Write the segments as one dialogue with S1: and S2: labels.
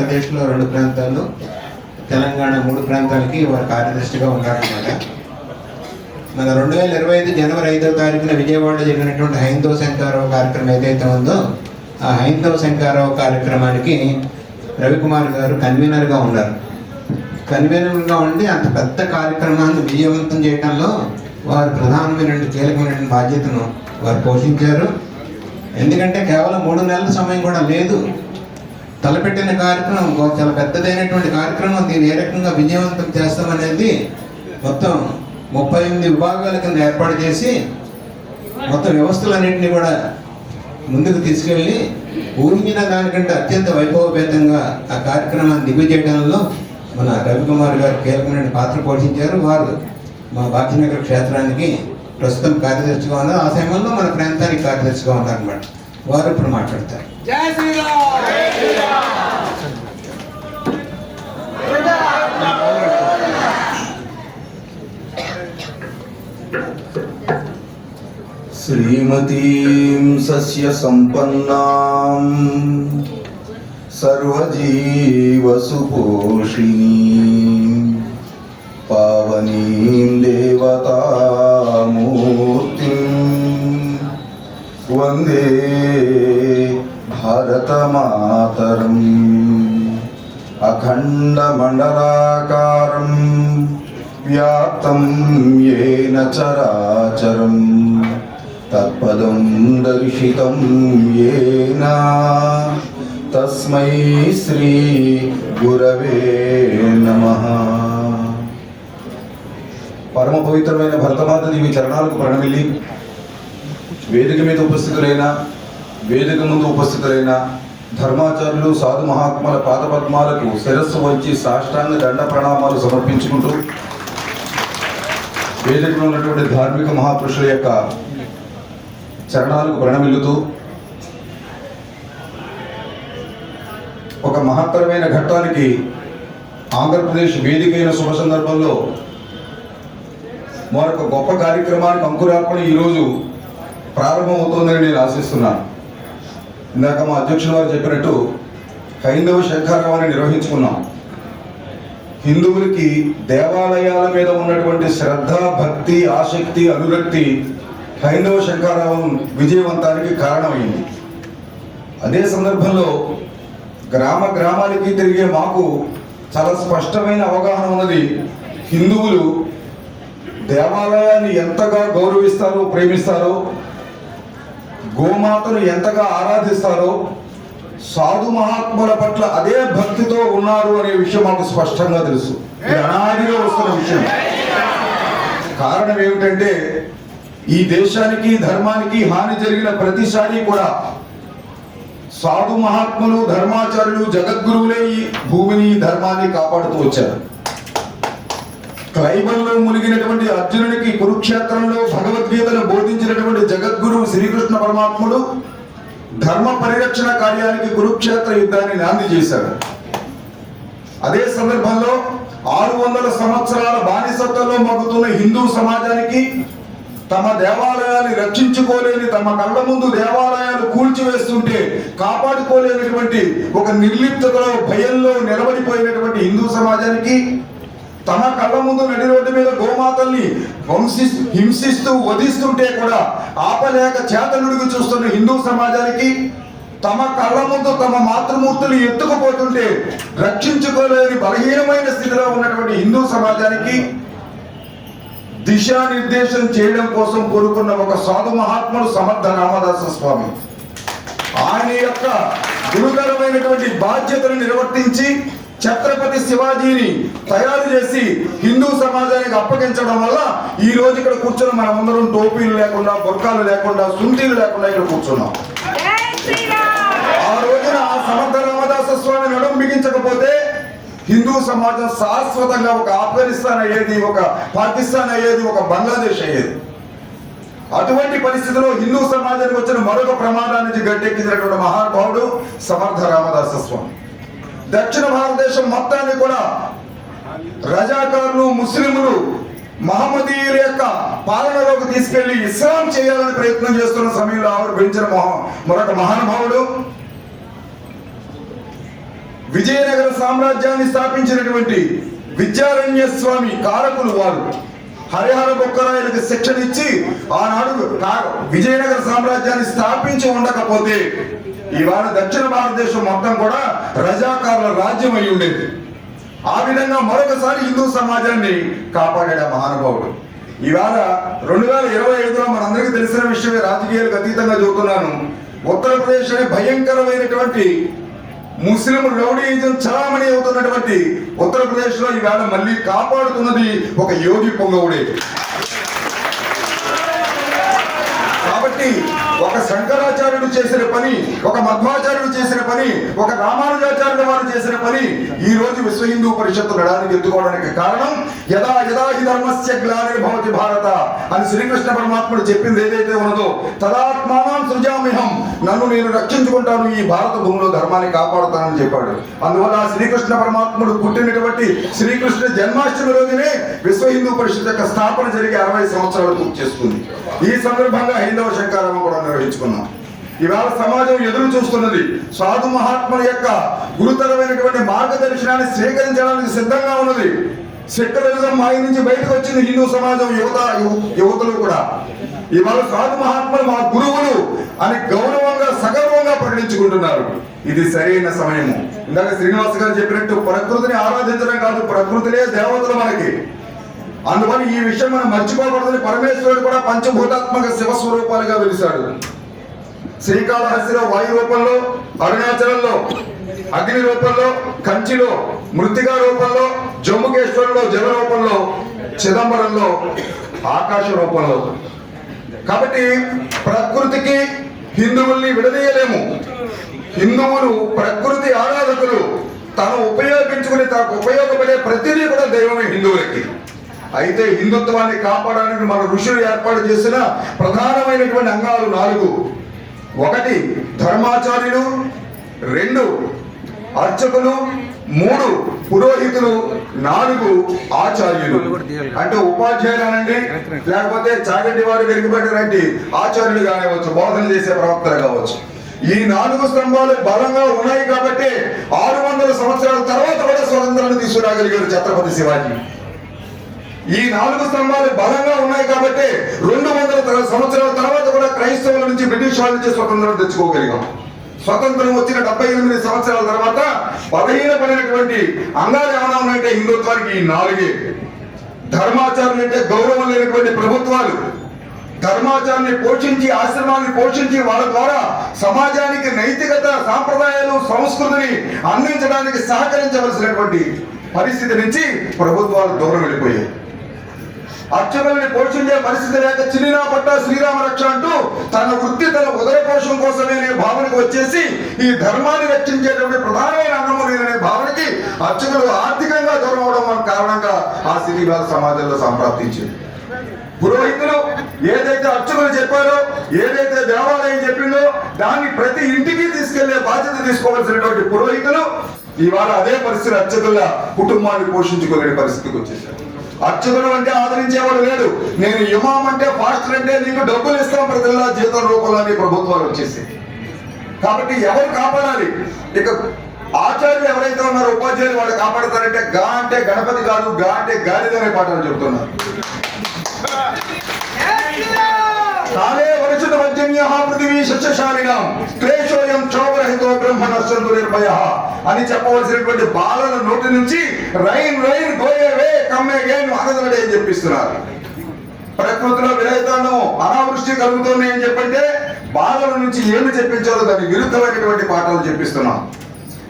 S1: ఆంధ్రప్రదేశ్లో రెండు ప్రాంతాలు తెలంగాణ మూడు ప్రాంతాలకి వారు కార్యదర్శిగా ఉన్నారన్నమాట. మన రెండు వేల ఇరవై ఐదు జనవరి ఐదో తారీఖున విజయవాడలో జరిగినటువంటి హైందవ శంకారావు కార్యక్రమం ఏదైతే ఉందో ఆ హైందవ శంకారావు కార్యక్రమానికి రవికుమార్ గారు కన్వీనర్గా ఉన్నారు. కన్వీనర్గా ఉండి అంత పెద్ద కార్యక్రమాన్ని విజయవంతం చేయడంలో వారు ప్రధానమైనటువంటి కీలకమైనటువంటి బాధ్యతను వారు పోషించారు. ఎందుకంటే కేవలం మూడు నెలల సమయం కూడా లేదు. తలపెట్టిన కార్యక్రమం ఒక చాలా పెద్దదైనటువంటి కార్యక్రమం దీన్ని ఏ రకంగా విజయవంతం చేస్తామనేది మొత్తం ముప్పై ఎనిమిది విభాగాల కింద ఏర్పాటు చేసి మొత్తం వ్యవస్థలన్నింటినీ కూడా ముందుకు తీసుకెళ్ళి ఊహించిన దానికంటే అత్యంత వైభవపేతంగా ఆ కార్యక్రమాన్ని దిగ్విజయడంలో మన రవికుమార్ గారు కీలకమైన పాత్ర పోషించారు. వారు మా భాగ్యనగర్ క్షేత్రానికి ప్రస్తుతం కార్యదర్శిగా ఉన్నారు. ఆ సమయంలో మన ప్రాంతానికి కార్యదర్శిగా ఉన్నారన్నమాట. వారు ఇప్పుడు మాట్లాడతారు.
S2: జై శ్రీరామ్!
S3: श्रीमतीं सस्यसम्पन्नां सर्वजीवसुपोषिणीं पावनीं भारतमातरम् अखण्डमण्डलाकारं व्याप्तं येन चराचरम् तत्पदं दर्शितं येन तस्मै శ్రీగురవే నమ పరమ పవిత్రమైన భరతమాత దేవి చరణాలకు ప్రణమిల్లి వేదిక మీద ఉపస్థితులైన వేదిక ముందు ఉపస్థితులైన ధర్మాచార్యులు సాధు మహాత్ముల పాదపద్మాలకు శిరస్సు వంచి సాష్టాంగ దండ ప్రణామాలు సమర్పించుకుంటూ వేదికలో ఉన్నటువంటి ధార్మిక మహాపురుషుల యొక్క చరణాలకు ప్రణమిల్లుతూ ఒక మహత్తరమైన ఘట్టానికి ఆంధ్రప్రదేశ్ వేదికైన శుభ సందర్భంలో మరొక గొప్ప కార్యక్రమానికి అంకురార్పణ ఈరోజు ప్రారంభమవుతోందని నేను ఆశిస్తున్నాను. ఇందాక మా అధ్యక్షుల వారు చెప్పినట్టు హైందవ శంఖారావాన్ని నిర్వహించుకున్నాం. హిందువులకి దేవాలయాల మీద ఉన్నటువంటి శ్రద్ధ భక్తి ఆసక్తి అనురక్తి హైందవ శంఖారావం విజయవంతానికి కారణమైంది. అదే సందర్భంలో గ్రామ గ్రామాలకి తిరిగే మాకు చాలా స్పష్టమైన అవగాహన ఉన్నది. హిందువులు దేవాలయాన్ని ఎంతగా గౌరవిస్తారో ప్రేమిస్తారో గోమాతను ఎంతగా ఆరాధిస్తారో సాధు మహాత్ముల పట్ల అదే భక్తితో ఉన్నారు అనే విషయం మాకు స్పష్టంగా తెలుసు. ఇది అనాదిగా వస్తున్న విషయం. కారణం ఏమిటంటే ఈ దేశానికి ధర్మానికి హాని జరిగిన ప్రతిసారి కూడా సాధు మహాత్ములు ధర్మాచారులు జగద్గురువులే ఈ భూమిని ధర్మాన్ని కాపాడుతూ వచ్చారు. క్లైబల్లో మునిగినటువంటి అర్జునుడికి కురుక్షేత్రంలో భగవద్గీతను బోధించినటువంటి జగద్గురువు శ్రీకృష్ణ పరమాత్ముడు ధర్మ పరిరక్షణ కార్యానికి కురుక్షేత్ర యుద్ధాన్ని నాంది చేశాడు. అదే సందర్భంలో ఆరు వందల సంవత్సరాల బానిసత్వంలో మగ్గుతున్న హిందూ సమాజానికి తమ దేవాలయాన్ని రక్షించుకోలేని తమ కళ్ళ ముందు దేవాలయాలు కూల్చివేస్తుంటే కాపాడుకోలేనటువంటి ఒక నిర్లిప్తలో భయంలో నిలబడిపోయినటువంటి హిందూ సమాజానికి తమ కళ్ళ ముందు నడి రోడ్డు మీద గోమాతల్ని వంశి హింసిస్తూ వధిస్తుంటే కూడా ఆపలేక చేతనుడికి చూస్తున్న హిందూ సమాజానికి తమ కళ్ళ ముందు తమ మాతృమూర్తులు ఎత్తుకుపోతుంటే రక్షించుకోలేని బలహీనమైన స్థితిలో ఉన్నటువంటి హిందూ సమాజానికి దిశానిర్దేశం చేయడం కోసం కోరుకున్న ఒక సాధు మహాత్ముడు సమర్థ రామదాస స్వామి. ఆయన యొక్క గురుతరమైనటువంటి బాధ్యతను నిర్వర్తించి ఛత్రపతి శివాజీని తయారు చేసి హిందూ సమాజానికి అప్పగించడం వల్ల ఈ రోజు ఇక్కడ కూర్చున్న మనమందరం టోపీలు లేకుండా బుర్కాలు లేకుండా సుంటీలు లేకుండా ఇక్కడ కూర్చున్నాం. ఆ రోజున ఆ సమర్థ రామదాస స్వామి నడుం బిగించకపోతే హిందూ సమాజం శాశ్వతంగా ఒక ఆఫ్ఘనిస్తాన్ అయ్యేది ఒక పాకిస్తాన్ అయ్యేది ఒక బంగ్లాదేశ్ అయ్యేది. అటువంటి పరిస్థితిలో హిందూ సమాజానికి వచ్చిన మరొక ప్రమాదాన్ని నుంచి గట్టెక్కించినటువంటి మహానుభావుడు సమర్థ రామదాస స్వామి. దక్షిణ భారతదేశం మొత్తాన్ని కూడా రజాకారులు ముస్లింలు మహమ్మదీయుల యొక్క పాలనలోకి తీసుకెళ్ళి ఇస్లాం చేయాలని ప్రయత్నం చేస్తున్న సమయంలో ఆవిడ పెంచిన మరొక మహానుభావుడు విజయనగర సామ్రాజ్యాన్ని స్థాపించినటువంటి విద్యారణ్య స్వామి కారకులు వారు. హరిహర బొక్కరాయలకు శిక్షణ ఇచ్చి ఆనాడు విజయనగర సామ్రాజ్యాన్ని స్థాపించి ఉండకపోతే ఇవాళ దక్షిణ భారతదేశం మొత్తం కూడా రజాకారుల రాజ్యం అయి ఉండేది. ఆ విధంగా మరొకసారి హిందూ సమాజాన్ని కాపాడాడు ఆ మహానుభావుడు. ఇవాళ రెండు వేల ఇరవై ఐదులో మనందరికీ తెలిసిన విషయమే రాజకీయాలకు అతీతంగా చెబుతున్నాను ఉత్తరప్రదేశ్ అనే భయంకరమైనటువంటి ముస్లిం రౌడీయిజం చలామణి అవుతున్నటువంటి ఉత్తరప్రదేశ్లో ఈవేళ మళ్ళీ కాపాడుతున్నది ఒక యోగి పొంగవుడే కాబట్టి ఒక శంకరాచార్యుడు చేసిన పని ఒక మధ్వాచార్యుడు చేసిన పని ఒక రామానుజాచార్యుడు వారు చేసిన పని ఈ రోజు విశ్వ హిందూ పరిషత్తు నడానికి ఎత్తుకోవడానికి కారణం యదా యదా హి ధర్మస్య గ్లానిర్భవతి భారత అని శ్రీకృష్ణ పరమాత్ముడు చెప్పింది ఏదైతే ఉన్నదో తదాత్మానం సృజామిహం నన్ను నేను రక్షించుకుంటాను ఈ భారత భూమిలో ధర్మాన్ని కాపాడుతానని చెప్పాడు. అందువల్ల శ్రీకృష్ణ పరమాత్ముడు పుట్టినటువంటి శ్రీకృష్ణ జన్మాష్టమి రోజునే విశ్వ హిందూ పరిషత్ యొక్క స్థాపన జరిగి అరవై సంవత్సరాలు పూర్తి చేసుకుంది. ఈ సందర్భంగా హైందవ శంకారామం కూడా నిర్వహించుకున్నాం. ఇవాళ సమాజం ఎదురు చూస్తున్నది సాధు మహాత్ముల యొక్క గురుతరమైనటువంటి మార్గదర్శనాన్ని స్వీకరించడానికి సిద్ధంగా ఉన్నది. సెక్యులరిజం మాయ నుంచి బయటకు వచ్చింది హిందూ సమాజం యువత యువతలు కూడా. ఇవాళ సాధు మహాత్ములు మా గురువులు అని గౌరవంగా సగర్వంగా ప్రకటించుకుంటున్నారు. ఇది సరైన సమయము. ఇందాక శ్రీనివాస్ గారు చెప్పినట్టు ప్రకృతిని ఆరాధించడం కాదు ప్రకృతిలే దేవతలు మనకి. అందువల్ల ఈ విషయం మనం మర్చిపోకూడదని పరమేశ్వరుడు కూడా పంచభూతాత్మక శివస్వరూపాలుగా వెలిశాడు. శ్రీకాళహస్తిలో వాయు రూపంలో అరుణాచలంలో అగ్ని రూపంలో కంచిలో మృతికా రూపంలో జమ్ముకేశ్వరంలో జల రూపంలో చిదంబరంలో ఆకాశ రూపంలో కాబట్టి ప్రకృతికి హిందువుల్ని విడదీయలేము. హిందువులు ప్రకృతి ఆరాధకులు. తాను ఉపయోగించుకుని తనకు ఉపయోగపడే ప్రతిదీ కూడా దైవమే హిందువులకి. అయితే హిందుత్వాన్ని కాపాడడానికి మన ఋషులు ఏర్పాటు చేసిన ప్రధానమైనటువంటి అంగాలు నాలుగు. ఒకటి ధర్మాచార్యులు. రెండు అర్చకులు. మూడు పురోహితులు నాలుగు ఆచార్యులు. అంటే ఉపాధ్యాయులు అనండి లేకపోతే చాగంటి వారు వెలుగుబడినటువంటి ఆచార్యులు కానివచ్చు బోధన చేసే ప్రవక్తలు కావచ్చు. ఈ నాలుగు స్తంభాలు బలంగా ఉన్నాయి కాబట్టి ఆరు వందల సంవత్సరాల తర్వాత కూడా స్వతంత్రాన్ని తీసుకురాగలిగారు ఛత్రపతి శివాజీ. ఈ నాలుగు స్తంభాలు బలంగా ఉన్నాయి కాబట్టి రెండు వందల సంవత్సరాల తర్వాత కూడా క్రైస్తవుల నుంచి బ్రిటిష్ వాళ్ళ నుంచి స్వతంత్రం తెచ్చుకోగలిగాం. స్వతంత్రం వచ్చిన డెబ్బై ఎనిమిది సంవత్సరాల తర్వాత బలహీనపడినటువంటి అంగాలు ఏమైనా ఉన్నాయంటే హిందుత్వానికి నాలుగే. ధర్మాచారం అంటే గౌరవం లేనటువంటి ప్రభుత్వాలు. ధర్మాచారాన్ని పోషించి ఆశ్రమాన్ని పోషించి వాళ్ళ ద్వారా సమాజానికి నైతికత సాంప్రదాయాలు సంస్కృతిని అందించడానికి సహకరించవలసినటువంటి పరిస్థితి నుంచి ప్రభుత్వాలు దూరం వెళ్ళిపోయాయి. అర్చకుల్ని పోషించే పరిస్థితి లేక చిన్న పట్ట శ్రీరామ రక్ష అంటూ తన వృత్తి తన ఉదర పోషం కోసమే అనే భావనకు వచ్చేసి ఈ ధర్మాన్ని రక్షించేటువంటి ప్రధానమైన అన్నము నేననే భావనకి అర్చకులు ఆర్థికంగా దూరం అవడం కారణంగా ఆ స్థితి సమాజంలో సంప్రాప్తించింది పురోహితులు ఏదైతే అర్చకులు చెప్పారో ఏదైతే దేవాలయం చెప్పిందో దాన్ని ప్రతి ఇంటికి తీసుకెళ్ళే బాధ్యత తీసుకోవాల్సినటువంటి పురోహితులు ఇవాళ అదే పరిస్థితి అర్చకుల కుటుంబాన్ని పోషించుకోలేని పరిస్థితికి వచ్చేసారు. అర్చకుడు అంటే ఆదరించేవాడు లేడు. నేను ఇమాం అంటే పాస్టర్ అంటే నీకు డబ్బులు ఇస్తాం ప్రతి జీతం రూపంలో అని ప్రభుత్వాలు వచ్చేసి. కాబట్టి ఎవరు కాపాడాలి? ఇక ఆచార్యులు ఎవరైతే ఉన్నారో ఉపాధ్యాయులు వాళ్ళు కాపాడతారంటే గా అంటే గణపతి కాదు గా అంటే గాలిదనే పాటలు చెబుతున్నారు. కాలే వరుషత వజ్జన్య పృథివీ శస్యశాలినాం క్లేశోయం క్షోభరహితో బ్రహ్మ నశ్యంతు నిర్భయ అని చెప్పవలసినటువంటి బాలల నోటి నుంచి రైన్ రైన్ గోయే వే కమ్మే గేన్ అనదనడే అని చెప్పిస్తున్నారు. ప్రకృతిలో విరహితాండం అనావృష్టి కలుగుతుంది అని చెప్పంటే బాలల నుంచి ఏమి చెప్పించాలో దానికి విరుద్ధమైనటువంటి పాఠాలు చెప్పిస్తున్నాం.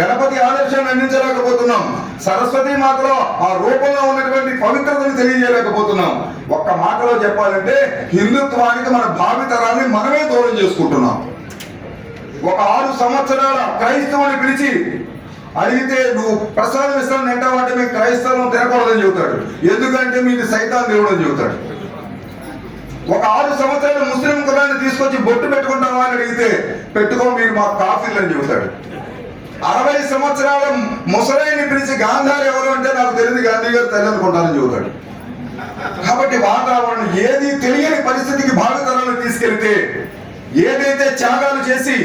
S3: గణపతి ఆదర్శాన్ని అందించలేకపోతున్నాం. సరస్వతి మాతలో ఆ రూపంలో ఉన్నటువంటి పవిత్రతను తెలియజేయలేకపోతున్నాం. ఒక్క మాటలో చెప్పాలంటే హిందుత్వానికి మన భావితరాన్ని మనమే దూరం చేసుకుంటున్నాం. ఒక ఆరు సంవత్సరాల క్రైస్తవుని పిలిచి అడిగితే నువ్వు ప్రసాదం ఇస్తాను తింటావంటే మీకు క్రైస్తవం తినకూడదని చెబుతాడు. ఎందుకంటే మీది సైతాన్ దేవుడు అని చెబుతాడు. ఒక ఆరు సంవత్సరాలు ముస్లిం కులాన్ని తీసుకొచ్చి బొట్టు పెట్టుకుంటావా అని అడిగితే పెట్టుకో మీరు మా కాఫీలు అని చెబుతాడు. అరవై సంవత్సరాల ముసలైని పిలిచి గాంధారి ఎవరు అంటే నాకు తెలియదు గాంధీ గారు తల్లి అనుకుంటానని చెబుతాడు. కాబట్టి వాతావరణం ఏది తెలియని పరిస్థితికి భావితరాలను తీసుకెళ్తే ఏదైతే త్యాగాలు చేసి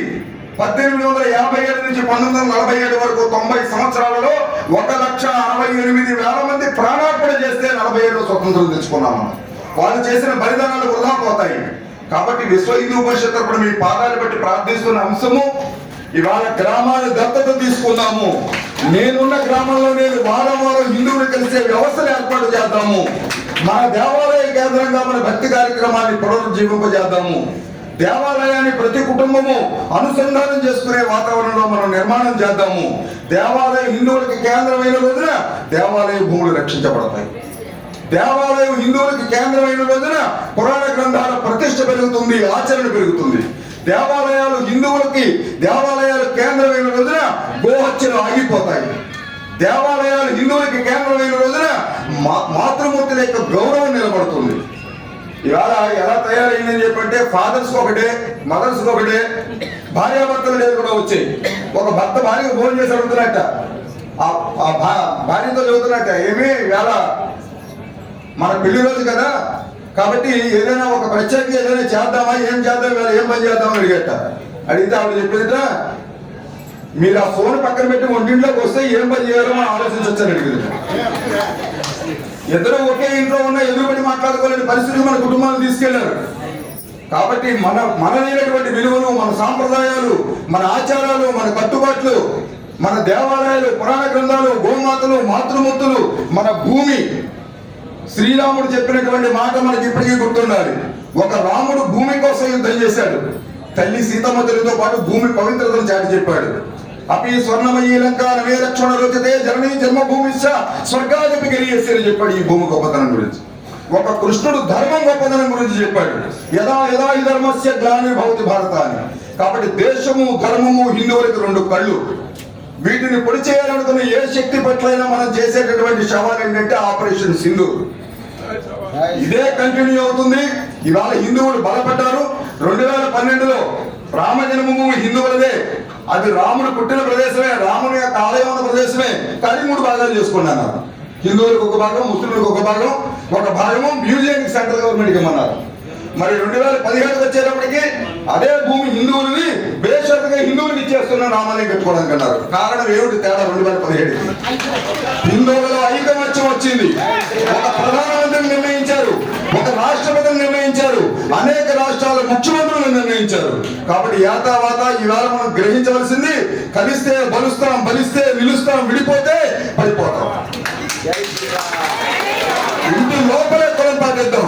S3: పద్దెనిమిది వందల యాభై ఏడు నుంచి పంతొమ్మిది వందల నలభై ఏడు వరకు తొంభై సంవత్సరాలలో ఒక లక్ష అరవై ఎనిమిది వేల మంది ప్రాణార్పణ చేస్తే నలభై ఏడు స్వతంత్రం తెచ్చుకున్నాం మనం. వాళ్ళు చేసిన బలిదానాలు వృధా పోతాయి. కాబట్టి విశ్వ హిందూ పరిషత్ తరపున మీ పాదాలు బట్టి ప్రార్థిస్తున్న అంశము ఇవాళ గ్రామాన్ని దత్తత తీసుకున్నాము. నేనున్న గ్రామంలో నేను వారం వారం హిందువులు కలిసే వ్యవస్థను ఏర్పాటు చేద్దాము. మన దేవాలయ కేంద్రంగా మన భక్తి కార్యక్రమాన్ని పునరుజ్జీవింపజేద్దాము. దేవాలయాన్ని ప్రతి కుటుంబము అనుసంధానం చేసుకునే వాతావరణంలో మనం నిర్మాణం చేద్దాము. దేవాలయం హిందువులకి కేంద్రమైన రోజున దేవాలయ భూములు రక్షించబడతాయి. దేవాలయం హిందువులకి కేంద్రమైన రోజున పురాణ గ్రంథాల ప్రతిష్ట పెరుగుతుంది ఆచరణ పెరుగుతుంది. దేవాలయాలు హిందువులకి దేవాలయాలు కేంద్రమైన రోజున గోహత్యలు ఆగిపోతాయి. దేవాలయాలు హిందువులకి కేంద్రమైన రోజున మా- మాతృమూర్తుల యొక్క గౌరవం నిలబడుతుంది. ఇవాళ ఎలా తయారైందని చెప్పంటే ఫాదర్స్ ఒకటే మదర్స్ ఒకటే భార్యాభర్తలు లేదు కూడా వచ్చాయి. ఒక భర్త భార్యకు ఫోన్ చేసి అడుగుతున్నట్ట. ఆ- భా- భార్యతో చదువుతున్నట్ట ఏమి ఇవాళ మన పెళ్ళి రోజు కదా? కాబట్టి ఏదైనా ఒక ప్రత్యేక ఏదైనా చేద్దామా? ఏం చేద్దాం? ఏం పని చేద్దామని అడిగట. అడిగితే ఆవిడ చెప్పేట మీరు ఆ ఫోన్ పక్కన పెట్టి ఒంటింట్లోకి వస్తే ఏం పని చేయాలో అని ఆలోచించొచ్చని అడిగింది ఇద్దరు ఒకే ఇంట్లో ఉన్న ఎదురుపడి మాట్లాడుకోలేని పరిస్థితి మన కుటుంబాన్ని తీసుకెళ్ళారు. కాబట్టి మన మనమైనటువంటి విలువలు మన సాంప్రదాయాలు మన ఆచారాలు మన కట్టుబాట్లు మన దేవాలయాలు పురాణ గ్రంథాలు గోమాతలు మాతృమూర్తులు మన భూమి శ్రీరాముడు చెప్పినటువంటి మాట మనకి ఇప్పటికీ గుర్తుండాలి. ఒక రాముడు భూమి కోసం యుద్ధం చేశాడు. తల్లి సీతమ్మ తల్లితో పాటు భూమి పవిత్రతను చాటి చెప్పాడు. అపి స్వర్ణమయీ లంక నవే రక్షణ రుచితే జననీ జన్మభూమి స్వర్గాధిపి గరియేసి అని చెప్పాడు ఈ భూమి గొప్పతనం గురించి. ఒక కృష్ణుడు ధర్మం గొప్పతనం గురించి చెప్పాడు. యదా యదా ఈ ధర్మస్య గ్లాని భవతి భారత అని కాబట్టి దేశము ధర్మము హిందువులకి రెండు కళ్ళు. వీటిని పొడి చేయాలనుకున్న ఏ శక్తి పట్లైనా మనం చేసేటటువంటి సవాల్ ఏంటంటే ఆపరేషన్ సింధు ఇదే కంటిన్యూ అవుతుంది. ఇవాళ హిందువులు బలపడ్డారు. రెండు వేల పన్నెండులో రామ జన్మభూమి హిందువులదే. అది రాముడు పుట్టిన ప్రదేశమే రాముని యొక్క ఆలయం ఉన్న ప్రదేశమే. కానీ మూడు భాగాలు చేసుకున్నాను. హిందువులకు ఒక భాగం ముస్లింలకు ఒక భాగం ఒక భాగము మ్యూజియం సెంట్రల్ గవర్నమెంట్ ఇమ్మన్నారు. మరి రెండు వేల పదిహేడుకి వచ్చేటప్పటికి అదే భూమి హిందువులని బేషరతుగా హిందువులకు ఇచ్చేస్తున్న నామాలయం పెట్టుకోవడానికి అన్నారు కారణం ఏమిటి? తేడా రెండు వేల పదిహేడు హిందువులలో ఐకమత్యం వచ్చింది. ఒక ప్రధానమంత్రిని నిర్ణయించారు. ఒక రాష్ట్రపతిని నిర్ణయించారు. అనేక రాష్ట్రాల ముఖ్యమంత్రులను నిర్ణయించారు. కాబట్టి యాతావాత ఈవేళ మనం గ్రహించవలసింది కలిస్తే బలుస్తాం బలిస్తే నిలుస్తాం విడిపోతే పడిపోతాం. ఇంటి లోపలే కులం పాటిద్దాం.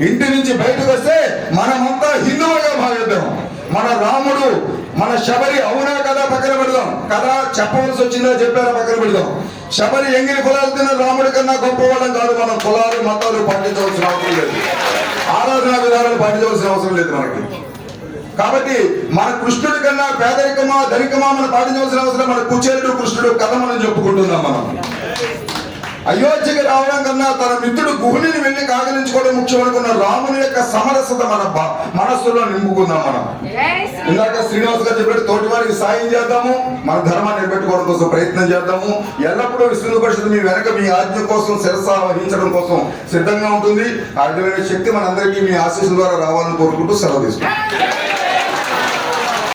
S3: ఇంటి నుంచి బయటకు వస్తే మనమంతా హిందువులుగా భావిద్దాం. మన రాముడు మన శబరి అవునా కదా పక్కన పెడదాం. కదా చెప్పవలసి వచ్చిందా చెప్పారా పక్కన పెడదాం. శబరి ఎంగిలి కులాలు తిన్న రాముడి కన్నా గొప్పవాళ్ళం కాదు మనం. కులాలు మతాలు పాటించవలసిన అవసరం లేదు. ఆరాధనా విధానాలు పాటించవలసిన అవసరం లేదు మనకి. కాబట్టి మన కృష్ణుడి కన్నా పేదరికమా ధనికమా మనం పాటించవలసిన అవసరం మన కుచేరుడు కృష్ణుడు కథ మనం చెప్పుకుంటున్నాం మనం. అయోధ్యకి రావడం కన్నా తన మిత్రుడు గుహుని వెళ్ళి కాగలించుకోవడం ముఖ్యం అనుకున్న రాముని యొక్క సమరసత మన మనస్సులో నింపుకుందాం మనం. ఇందాక శ్రీనివాస్ గారు చెప్పినట్టు తోటి వారికి సాయం చేద్దాము మన ధర్మాన్ని నిలబెట్టుకోవడం కోసం ప్రయత్నం చేద్దాము. ఎల్లప్పుడూ విష్ణు పరిషత్ మీ వెనక మీ ఆజ్ఞ కోసం శిరస వహించడం కోసం సిద్ధంగా ఉంటుంది. ఆ విధమైన శక్తి మనందరికీ మీ ఆశీస్సుల ద్వారా రావాలని కోరుకుంటూ సెలవు తీసుకుంటాం